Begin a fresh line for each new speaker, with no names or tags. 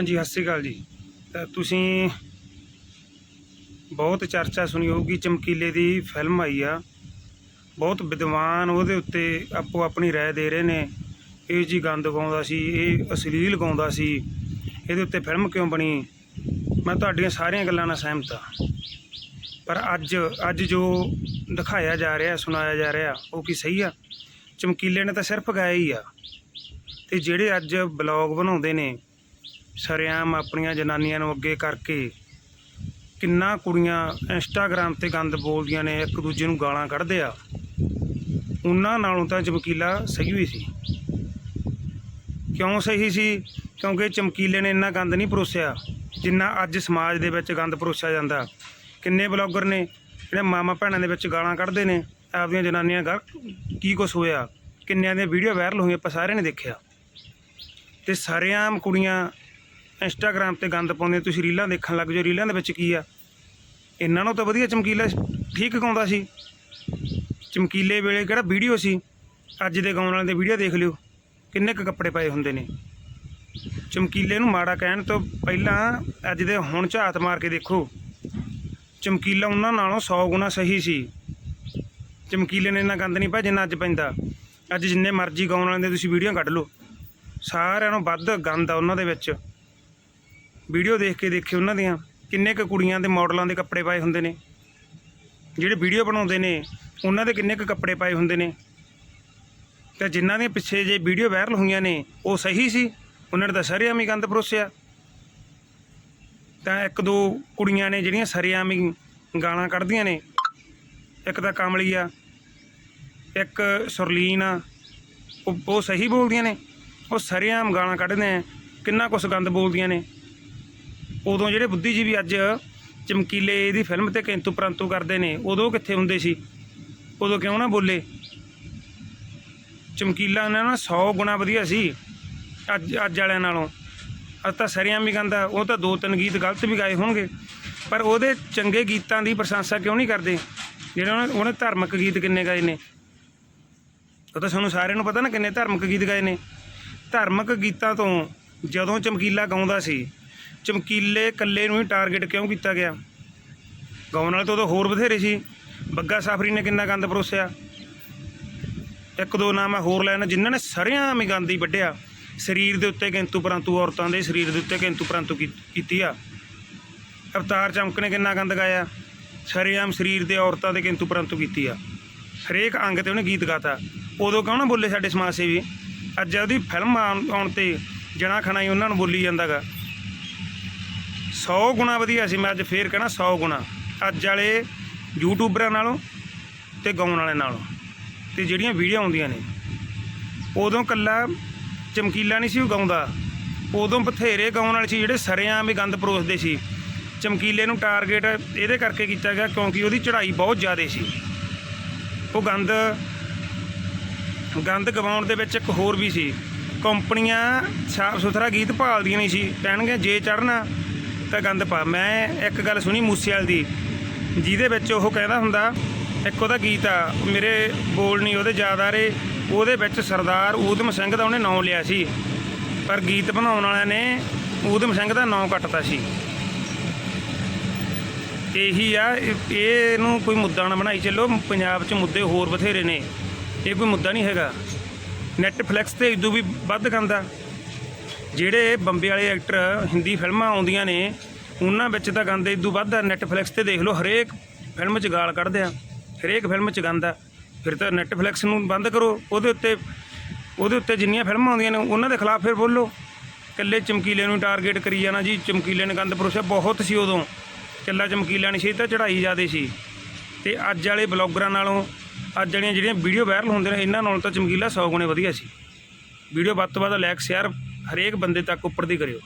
ਹਾਂਜੀ ਸਤਿ ਸ਼੍ਰੀ ਅਕਾਲ ਜੀ ਤਾਂ ਤੁਸੀਂ ਬਹੁਤ ਚਰਚਾ ਸੁਣੀ ਹੋਊਗੀ ਚਮਕੀਲੇ ਦੀ ਫਿਲਮ ਆਈ ਆ ਬਹੁਤ ਵਿਦਵਾਨ ਉਹਦੇ ਉੱਤੇ ਆਪੋ ਆਪਣੀ رائے ਦੇ ਰਹੇ ਨੇ ਇਹ ਜੀ ਗੰਦ ਗਾਉਂਦਾ ਸੀ ਇਹ ਅਸ਼ਲੀਲ ਗਾਉਂਦਾ ਸੀ ਇਹਦੇ ਉੱਤੇ ਫਿਲਮ ਕਿਉਂ ਬਣੀ ਮੈਂ ਤੁਹਾਡੀਆਂ ਸਾਰੀਆਂ ਗੱਲਾਂ ਨਾਲ ਸਹਿਮਤ ਹਾਂ ਪਰ ਅੱਜ ਅੱਜ ਜੋ ਦਿਖਾਇਆ ਜਾ ਰਿਹਾ ਸੁਣਾਇਆ ਜਾ ਰਿਹਾ ਉਹ ਕੀ ਸਹੀ ਆ ਚਮਕੀਲੇ ਨੇ ਤਾਂ ਸਿਰਫ ਗਾਇਆ ਹੀ ਆ ਤੇ ਜਿਹੜੇ ਅੱਜ ਬਲੌਗ ਬਣਾਉਂਦੇ ਨੇ ਸ਼ਰੇਆਮ ਆਪਣੀਆਂ ਜਨਾਨੀਆਂ ਨੂੰ ਅੱਗੇ ਕਰਕੇ ਕਿੰਨਾ ਕੁੜੀਆਂ ਇੰਸਟਾਗ੍ਰam ਤੇ ਗੰਦ ਬੋਲਦੀਆਂ ਨੇ, ਇੱਕ ਦੂਜੇ ਨੂੰ ਗਾਲਾਂ ਕੱਢਦੇ ਆ। ਉਹਨਾਂ ਨਾਲੋਂ ਤਾਂ ਚਮਕੀਲਾ ਸਹੀ ਹੋਈ ਸੀ। ਕਿਉਂ ਸਹੀ ਸੀ? ਕਿਉਂਕਿ ਚਮਕੀਲੇ ਨੇ ਇੰਨਾ ਗੰਦ ਨਹੀਂ ਪਰੋਸਿਆ, ਜਿੰਨਾ ਅੱਜ ਸਮਾਜ ਦੇ ਵਿੱਚ ਗੰਦ ਪਰੋਸਿਆ ਜਾਂਦਾ। ਕਿੰਨੇ ਬਲੌਗਰ ਨੇ, ਜਿਹੜੇ ਮਾਮਾ ਭੈਣਾਂ ਦੇ ਵਿੱਚ ਗਾਲਾਂ ਕੱਢਦੇ ਨੇ ਆਪਦੀਆਂ ਜਨਾਨੀਆਂ ਗਲ ਕੀ ਕੁਛ ਹੋਇਆ? ਕਿੰਨਿਆਂ ਦੀਆਂ ਵੀਡੀਓ ਵਾਇਰਲ ਹੋਈਆਂ, ਆਪਾਂ ਸਾਰਿਆਂ ਨੇ ਦੇਖਿਆ। ਤੇ ਸਾਰਿਆਂ ਕੁੜੀਆਂ ਇੰਸਟਾਗ੍ਰam ਤੇ ਗੰਦ ਪਾਉਂਦੇ ਤੁਸੀਂ ਰੀਲਾਂ ਦੇਖਣ ਲੱਗ ਜਾਓ, ਰੀਲਾਂ ਦੇ ਵਿੱਚ ਕੀ ਆ? ਇਹਨਾਂ ਨੂੰ ਤਾਂ ਵਧੀਆ ਚਮਕੀਲਾ ਠੀਕ ਗਾਉਂਦਾ ਸੀ। ਚਮਕੀਲੇ ਵੇਲੇ ਕਿਹੜਾ ਵੀਡੀਓ ਸੀ? ਅੱਜ ਦੇ ਗਾਉਣ ਵਾਲਿਆਂ ਦੇ ਵੀਡੀਓ ਦੇਖ ਲਿਓ, ਕਿੰਨੇ ਕੁ ਕੱਪੜੇ ਪਾਏ ਹੁੰਦੇ ਨੇ। ਚਮਕੀਲੇ ਨੂੰ ਮਾੜਾ ਕਹਿਣ ਤੋਂ ਪਹਿਲਾਂ ਅੱਜ ਦੇ ਹੁਣ ਝਾਤ ਮਾਰ ਕੇ ਦੇਖੋ। ਚਮਕੀਲਾ ਉਹਨਾਂ ਨਾਲੋਂ 100 ਗੁਣਾ ਸਹੀ ਸੀ। ਚਮਕੀਲੇ ਨੇ ਇੰਨਾ ਗੰਦ ਨਹੀਂ ਪਾਇਆ ਜਿੰਨਾ ਅੱਜ ਪੈਂਦਾ। ਅੱਜ ਜਿੰਨੇ ਮਰਜ਼ੀ ਗਾਉਣ ਵਾਲਿਆਂ ਦੇ ਤੁਸੀਂ ਵੀਡੀਓ ਕੱਢ ਲਓ। ਸਾਰਿਆਂ ਨੂੰ ਵੱਧ ਗੰਦ ਆ ਉਹਨਾਂ ਦੇ ਵਿੱਚ। ਵੀਡੀਓ ਦੇਖ ਕੇ ਦੇਖੇ ਉਹਨਾਂ ਦੀਆਂ, ਕਿੰਨੇ ਕੁ ਕੁੜੀਆਂ ਦੇ ਮਾਡਲਾਂ ਦੇ ਕੱਪੜੇ ਪਾਏ ਹੁੰਦੇ ਨੇ। ਜਿਹੜੇ ਵੀਡੀਓ ਬਣਾਉਂਦੇ ਨੇ, ਉਹਨਾਂ ਦੇ ਕਿੰਨੇ ਕੁ ਕੱਪੜੇ ਪਾਏ ਹੁੰਦੇ ਨੇ। ਤੇ ਜਿਨ੍ਹਾਂ ਦੀਆਂ ਪਿੱਛੇ ਜੇ ਵੀਡੀਓ ਵਾਇਰਲ ਹੋਈਆਂ ਨੇ, ਉਹ ਸਹੀ ਸੀ? ਉਹਨਾਂ ਨੇ ਤਾਂ ਸਰੇਆਮ ਹੀ ਗੰਦ ਪਰੋਸਿਆ। ਤਾਂ ਇੱਕ ਦੋ ਕੁੜੀਆਂ ਨੇ ਜਿਹੜੀਆਂ ਸਰੇਆਮ ਹੀ ਗਾਲਾਂ ਕੱਢਦੀਆਂ ਨੇ। ਇੱਕ ਤਾਂ ਕਮਲੀ ਆ ਇੱਕ ਸੁਰਲੀਨ ਆ। ਉਹ ਉਹ ਸਹੀ ਬੋਲਦੀਆਂ ਨੇ। ਉਹ ਸਰੇਆਮ ਗਾਲਾਂ ਕੱਢਦੇ ਆ ਕਿੰਨਾ ਕੁਛ ਗੰਦ ਬੋਲਦੀਆਂ ਨੇ। ਉਦੋਂ ਜਿਹੜੇ ਬੁੱਧੀਜੀਵੀ ਅੱਜ ਚਮਕੀਲੇ ਦੀ ਫਿਲਮ ਤੇ ਕਿੰਤੂ ਪਰੰਤੂ ਕਰਦੇ ਨੇ, ਉਦੋਂ ਕਿੱਥੇ ਹੁੰਦੇ ਸੀ? ਉਦੋਂ ਕਿਉਂ ਨਾ ਬੋਲੇ? ਚਮਕੀਲਾ ਨੇ ਨਾ 100 ਗੁਣਾ ਵਧੀਆ ਸੀ, ਅੱਜ ਅੱਜ ਵਾਲਿਆਂ ਨਾਲੋਂ। ਅੱਜ ਤਾਂ ਸਰਿਆਂ ਵੀ ਗਾਉਂਦਾ, ਉਹ ਤਾਂ ਦੋ ਤਿੰਨ ਗੀਤ ਗਲਤ ਵੀ ਗਾਏ ਹੋਣਗੇ। ਪਰ ਉਹਦੇ ਚੰਗੇ ਗੀਤਾਂ ਦੀ ਪ੍ਰਸ਼ੰਸਾ ਕਿਉਂ ਨਹੀਂ ਕਰਦੇ? ਜਿਹੜੇ ਉਹਨੇ ਉਹਨੇ ਧਾਰਮਿਕ ਗੀਤ ਕਿੰਨੇ ਗਾਏ ਨੇ? ਉਹ ਤਾਂ ਸਾਨੂੰ ਸਾਰਿਆਂ ਨੂੰ ਪਤਾ ਨਾ ਕਿੰਨੇ ਧਾਰਮਿਕ ਗੀਤ ਗਾਏ ਨੇ। ਧਾਰਮਿਕ ਗੀਤਾਂ ਤੋਂ ਜਦੋਂ ਚਮਕੀਲਾ ਗਾਉਂਦਾ ਸੀ ਚਮਕੀਲੇ ਇਕੱਲੇ ਨੂੰ ਹੀ ਟਾਰਗੇਟ ਕਿਉਂ ਕੀਤਾ ਗਿਆ? ਗਾਉਣ ਵਾਲੇ ਤਾਂ ਉਦੋਂ ਹੋਰ ਬਥੇਰੇ ਸੀ। ਬੱਗਾ ਸਾਫਰੀ ਨੇ ਕਿੰਨਾ ਗੰਦ ਪਰੋਸਿਆ? ਇੱਕ ਦੋ ਨਾਮ ਮੈਂ ਹੋਰ ਲੈਣਾ, ਜਿਨ੍ਹਾਂ ਨੇ ਸਰਿਆਂ ਹੀ ਗੰਦ ਹੀ ਵੱਢਿਆ। ਸਰੀਰ ਦੇ ਉੱਤੇ ਕਿੰਤੂ ਪਰੰਤੂ ਔਰਤਾਂ ਦੇ ਸਰੀਰ ਦੇ ਉੱਤੇ ਕਿੰਤੂ ਪਰੰਤੂ ਕੀ- ਕੀਤੀ ਆ। ਅਵਤਾਰ ਚਮਕ ਨੇ ਕਿੰਨਾ ਗੰਦ ਗਾਇਆ। ਸ਼ਰੇਆਮ ਸਰੀਰ ਦੇ ਔਰਤਾਂ ਦੇ ਕਿੰਤੂ ਪਰੰਤੂ ਕੀਤੀ ਆ। ਹਰੇਕ ਅੰਗ ਤੇ ਉਹਨੇ ਗੀਤ ਗਾਤਾ। ਉਦੋਂ ਕਿਉਂ ਨਾ ਬੋਲੇ ਸਾਡੇ ਸਮਾਜ ਸੇਵੀ? ਅੱਜ ਉਹਦੀ ਫਿਲਮ ਆਉਣ ਆਉਣ ਤੇ ਜਣਾ ਖਣਾ ਹੀ ਉਹਨਾਂ ਨੂੰ ਬੋਲੀ ਜਾਂਦਾਗਾ 100 ਗੁਣਾ ਵਧੀਆ ਸੀ, ਮੈਂ ਅੱਜ ਫੇਰ ਕਹਿਣਾ 100 ਗੁਣਾ। ਅੱਜ ਵਾਲੇ ਯੂਟਿਊਬਰਾਂ ਨਾਲੋਂ ਤੇ ਗਾਉਣ ਵਾਲੇ ਨਾਲੋਂ ਤੇ ਜਿਹੜੀਆਂ ਵੀਡੀਓ ਆਉਂਦੀਆਂ ਨੇ, ਉਦੋਂ ਕੱਲਾ ਚਮਕੀਲਾ ਨਹੀਂ ਸੀ ਉਹ ਗਾਉਂਦਾ। ਉਦੋਂ ਬਥੇਰੇ ਗਾਉਣ ਵਾਲੇ ਸੀ ਜਿਹੜੇ ਸਰਿਆਂ ਵੀ ਗੰਦ ਪਰੋਸਦੇ ਸੀ। ਚਮਕੀਲੇ ਨੂੰ ਟਾਰਗੇਟ ਇਹਦੇ ਕਰਕੇ ਕੀਤਾ ਗਿਆ ਕਿਉਂਕਿ ਉਹਦੀ ਚੜ੍ਹਾਈ ਬਹੁਤ ਜ਼ਿਆਦਾ ਸੀ। ਉਹ ਗੰਦ ਗੰਦ ਗਵਾਉਣ ਦੇ ਵਿੱਚ ਇੱਕ ਹੋਰ ਵੀ ਸੀ। ਕੰਪਨੀਆਂ ਸਾਫ਼ ਸੁਥਰਾ ਗੀਤ ਭਾਲਦੀਆਂ ਨਹੀਂ ਸੀ, ਕਹਿਣਗੇ ਜੇ ਚੜਨਾ ਤਾਂ ਗੰਦ ਪਾ। ਮੈਂ ਇੱਕ ਗੱਲ ਸੁਣੀ ਮੂਸੇਵਾਲ ਦੀ, ਜਿਹਦੇ ਵਿੱਚ ਉਹ ਕਹਿੰਦਾ ਹੁੰਦਾ, ਇੱਕ ਉਹਦਾ ਗੀਤ ਆ, ਮੇਰੇ ਬੋਲ ਨਹੀਂ ਉਹਦੇ ਯਾਦ ਆ ਰਹੇ, ਉਹਦੇ ਵਿੱਚ ਸਰਦਾਰ ਊਧਮ ਸਿੰਘ ਦਾ ਉਹਨੇ ਨਾਂ ਲਿਆ ਸੀ, ਪਰ ਗੀਤ ਬਣਾਉਣ ਵਾਲਿਆਂ ਨੇ ਊਧਮ ਸਿੰਘ ਦਾ ਨਾਂ ਕੱਟਤਾ ਸੀ। ਇਹੀ ਆ ਇਹ- ਇਹਨੂੰ ਕੋਈ ਮੁੱਦਾ ਨਾ ਬਣਾਈ ਚੱਲੋ, ਪੰਜਾਬ 'ਚ ਮੁੱਦੇ ਹੋਰ ਬਥੇਰੇ ਨੇ, ਇਹ ਕੋਈ ਮੁੱਦਾ ਨਹੀਂ ਹੈਗਾ। ਨੈਟਫਲਿਕਸ ਤੇ ਇਦੋਂ ਵੀ ਵੱਧ ਗੰਦਾ ਜਿਹੜੇ ਬੰਬੇ ਵਾਲੇ ਐਕਟਰ ਹਿੰਦੀ ਫਿਲਮਾਂ ਆਉਂਦੀਆਂ ਨੇ, ਉਹਨਾਂ ਵਿੱਚ ਤਾਂ ਗੰਦ ਇਦੋਂ ਵੱਧ ਆ ਨੈਟਫਲਿਕਸ ਤੇ ਦੇਖ ਲਓ, ਹਰੇਕ ਫਿਲਮ 'ਚ ਗਾਲ ਕੱਢਦੇ ਆ, ਹਰੇਕ ਫਿਲਮ 'ਚ ਗੰਦ ਆ ਫਿਰ ਤਾਂ ਨੈਟਫਲਿਕਸ ਨੂੰ ਬੰਦ ਕਰੋ, ਉਹਦੇ ਉੱਤੇ ਉਹਦੇ ਉੱਤੇ ਜਿੰਨੀਆਂ ਫਿਲਮਾਂ ਆਉਂਦੀਆਂ ਨੇ, ਉਹਨਾਂ ਦੇ ਖਿਲਾਫ ਫਿਰ ਬੋਲੋ। ਇਕੱਲੇ ਚਮਕੀਲੇ ਨੂੰ ਟਾਰਗੇਟ ਕਰੀ ਜਾਣਾ ਜੀ, ਚਮਕੀਲੇ ਨੇ ਗੰਦ ਪਰੋਸਿਆ, ਬਹੁਤ ਸੀ ਉਦੋਂ। ਕੱਲਾ ਚਮਕੀਲਾ ਨਹੀਂ ਸੀ ਤਾਂ ਚੜਾਈ ਜ਼ਿਆਦੇ ਸੀ। ਤੇ ਅੱਜ ਵਾਲੇ ਬਲੌਗਰਾਂ ਨਾਲੋਂ, ਅੱਜ ਵਾਲੀਆਂ ਜਿਹੜੀਆਂ ਵੀਡੀਓ ਵਾਇਰਲ ਹੁੰਦੇ ਨੇ, ਇਹਨਾਂ ਨਾਲੋਂ ਤਾਂ ਚਮਕੀਲਾ 100 ਗੁਣੇ ਵਧੀਆ ਸੀ। ਵੀਡੀਓ ਵੱਧ ਤੋਂ ਵੱਧ ਲਾਈਕ ਸ਼ੇਅਰ ਹਰੇਕ ਬੰਦੇ ਤੱਕ ਉੱਪਰ ਦੀ ਕਰਿਓ।